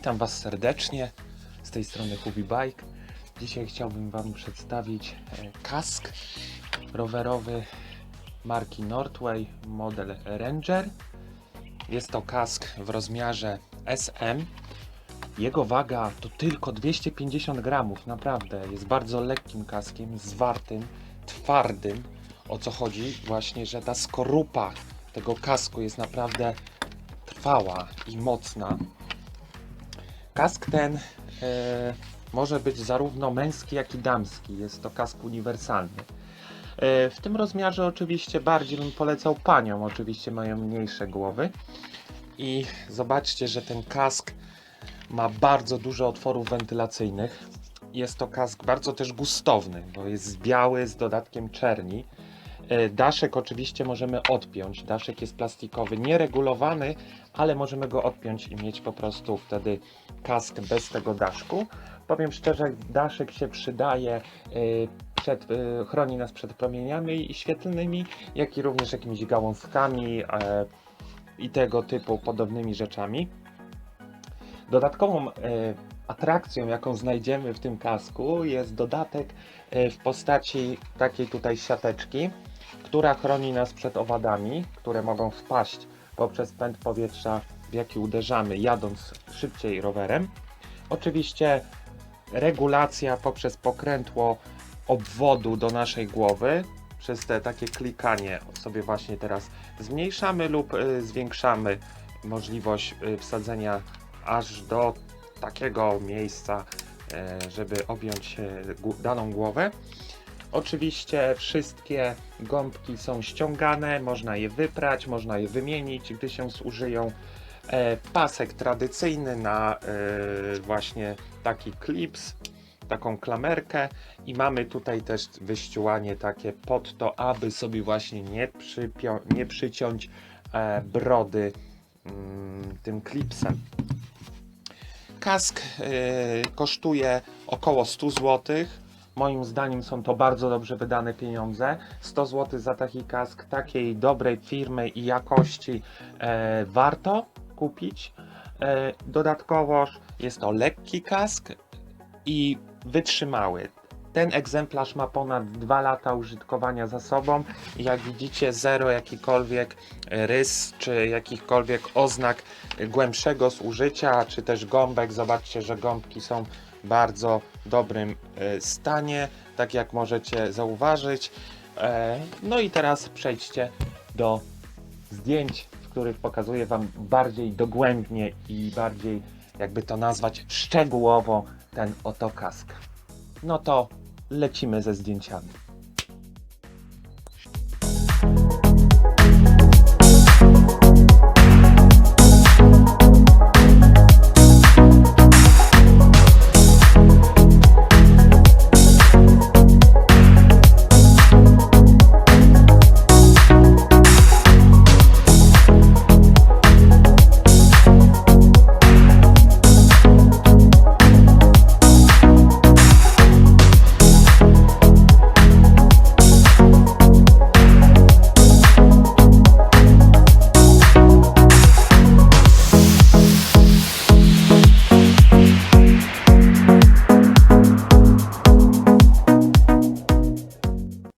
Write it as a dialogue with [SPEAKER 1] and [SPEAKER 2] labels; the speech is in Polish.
[SPEAKER 1] Witam Was serdecznie z tej strony Hubi Bike. Dzisiaj chciałbym Wam przedstawić e, kask rowerowy marki Northway model Ranger. Jest to kask w rozmiarze SM. Jego waga to tylko 250 gramów, naprawdę. Jest bardzo lekkim kaskiem, zwartym, twardym. O co chodzi? Właśnie, że ta skorupa tego kasku jest naprawdę trwała i mocna. Kask ten e, może być zarówno męski, jak i damski. Jest to kask uniwersalny. E, w tym rozmiarze oczywiście bardziej bym polecał paniom, oczywiście mają mniejsze głowy. I zobaczcie, że ten kask ma bardzo dużo otworów wentylacyjnych. Jest to kask bardzo też gustowny, bo jest biały z dodatkiem czerni. E, Daszek oczywiście możemy odpiąć. Daszek jest plastikowy, nieregulowany, ale możemy go odpiąć i mieć po prostu wtedy kask bez tego daszku. Powiem szczerze, daszek się przydaje, e, przed, e, chroni nas przed promieniami świetlnymi, jak i również jakimiś gałązkami i tego typu podobnymi rzeczami. Dodatkową atrakcją, jaką znajdziemy w tym kasku, jest dodatek e, w postaci takiej tutaj siateczki, która chroni nas przed owadami, które mogą wpaść poprzez pęd powietrza, w jaki uderzamy, jadąc szybciej rowerem. Oczywiście regulacja poprzez pokrętło obwodu do naszej głowy, przez te takie klikanie sobie właśnie teraz zmniejszamy lub y, zwiększamy możliwość y, wsadzenia aż do takiego miejsca, e, żeby objąć daną głowę. Oczywiście wszystkie gąbki są ściągane, można je wyprać, można je wymienić, gdy się zużyją. E, pasek tradycyjny na e, właśnie taki klips, taką klamerkę i mamy tutaj też wyściółanie takie pod to, aby sobie właśnie nie, nie przyciąć brody mm, tym klipsem. Kask e, kosztuje około 100 zł. Moim zdaniem są to bardzo dobrze wydane pieniądze. 100 zł za taki kask takiej dobrej firmy i jakości e, warto kupić. E, dodatkowo jest to lekki kask i wytrzymały. Ten egzemplarz ma ponad 2 lata użytkowania za sobą jak widzicie zero jakikolwiek rys czy jakichkolwiek oznak głębszego zużycia, czy też gąbek. Zobaczcie, że gąbki są bardzo dobrym e, stanie, tak jak możecie zauważyć. E, No i teraz przejdźcie do zdjęć, w których pokazuję Wam bardziej dogłębnie i bardziej, jakby to nazwać, szczegółowo ten oto kask. No to lecimy ze zdjęciami.